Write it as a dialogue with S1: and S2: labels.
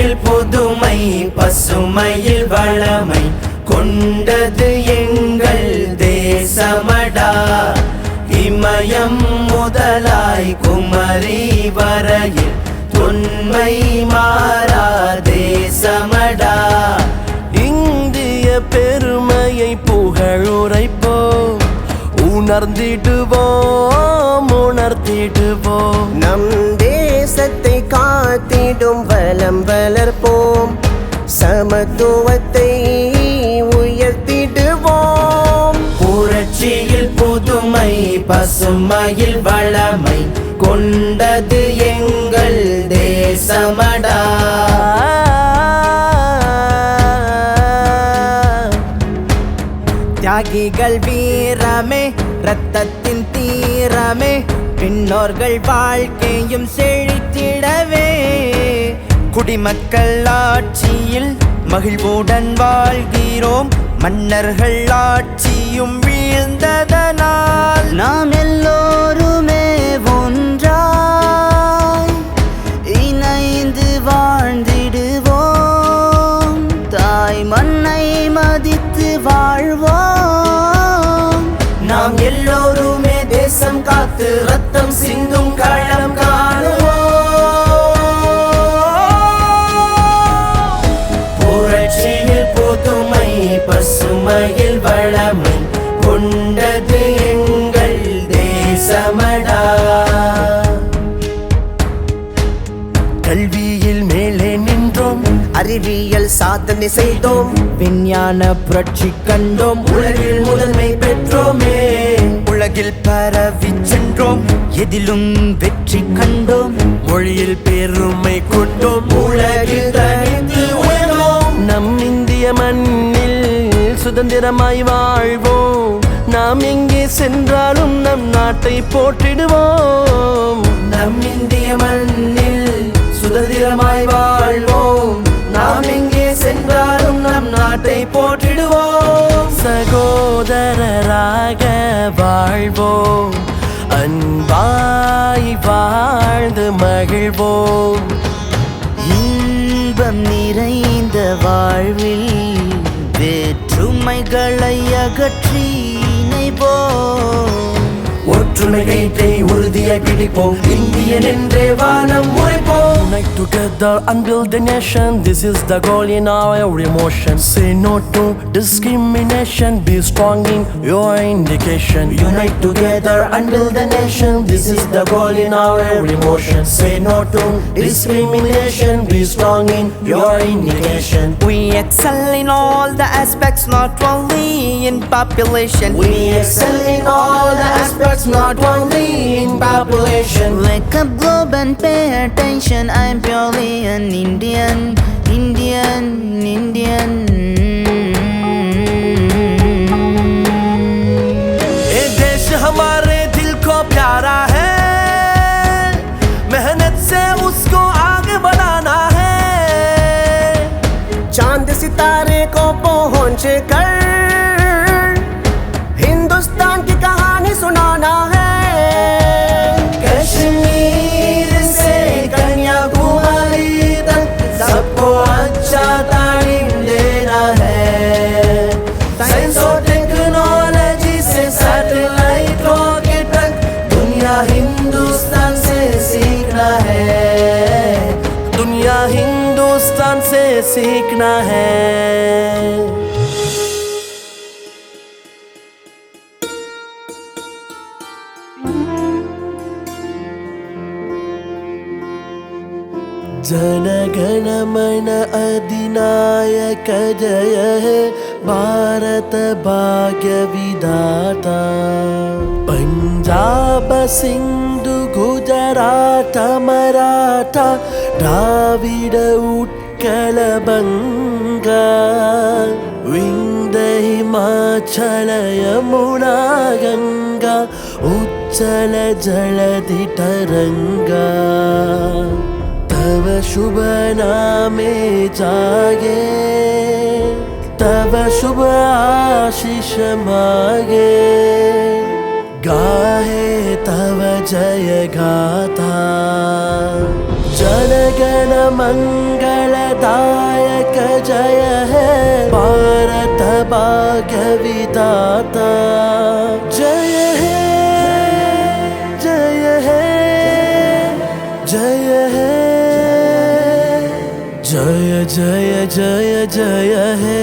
S1: புதுமையில் புதுமை பசுமையில் வளமை. கொண்டது எங்கள் தேசமடா. இமயம் முதலாய் குமரி வரையில் தொன்மை மாறா தேசமடா.
S2: இந்திய பெருமையை புகழுரைப்போம். உணர்ந்திடுவோம். உணர்த்திடுவோம்
S3: நம் தேசத்தை காத்திடும் வலம் வளர்ப்போம். சமத்துவத்தை உயர்த்திடுவோம்.
S1: புரட்சியில் புதுமை பசுமையில் வளமை கொண்டது எங்கள் தேசமடா. தியாகிகள் வீரமே ரத்தத்தின் தீரமே பின்னோர்கள் வாழ்க்கையும் செழித்திடவே. குடிமக்கள் ஆட்சியில் மகிழ்வுடன் வாழ்கிறோம். மன்னர்கள் ஆட்சியும் வீழ்ந்ததனால்
S4: நாம் எல்லோருமே ஒன்றாய் இணைந்து வாழ்ந்திடுவோம். தாய் மண்ணை மதித்து வாழ்வோம்.
S1: நாம் எல்லோருமே தேசம் காத்து கொண்டது எங்கள் தேசமடா.
S2: கல்வியில் மேலே நின்றோம்
S3: அறிவியல் சாதனை செய்தோம்
S1: விஞ்ஞான புரட்சி கண்டோம் உலகில் முதன்மை பெற்றோமே. உலகில் பரவி சென்றோம் எதிலும் வெற்றி கண்டோம்
S2: மொழியில் பெருமை கொண்டோம்
S1: உலகில் தனித்து
S2: நம் இந்திய மண்ணில் சுதந்திரமாய் வாழ்வோம் நாம் எங்கே சென்றாலும் நம் நாட்டை போற்றிடுவோம்.
S1: நம் இந்திய மண்ணில் சுதந்திரமாய் வாழ்வோம். நாம் எங்கே சென்றாலும் நம் நாட்டை போற்றிடுவோம்.
S2: சகோதரராக வாழ்வோம். அன்பாய் வாழ்ந்து மகிழ்வோம்.
S4: இன்பம் நிறைந்த வாழ்வில் வேற்றுமைகளை அகற்றி
S1: ஒற்றுமை கைத்தை உறுதியாய் பிடிப்போம். இந்தியன் என்றே வானம் உரைப்போம்.
S2: Unite together and build a nation. This is the goal in our every emotion. Say no to discrimination. Be strong in your indication. Unite together and build a nation. This is the goal in our every emotion. Say no to discrimination. Be strong in your indication.
S5: We excel in all the aspects, not only in population.
S1: We excel in all the aspects, not only in population.
S4: Wake up, globe, and pay attention. I'm purely an Indian, Indian, Indian.
S2: ये देश हमारे दिल को प्यारा है मेहनत से उसको आगे बढ़ाना है
S3: चाँद सितारे को पहुँच कर
S1: दुनिया हिंदुस्तान से सीखना है।
S2: जनगणमन अधिनायक जय हे भारत भाग्य विधाता। पंजाब सिंधु गुजरात मराठा ्राविड उत्कलभङ्गा विन्दलय मुणा गङ्गा उच्चल जलदि तरङ्गा तव शुभनामे जागे तव शुभ आशिषमागे गाहे तव जय गा मङ्गलदायक जय हे भारत भाग्य विधाता जय हे जय हे जय हे जय जय जय जय हे।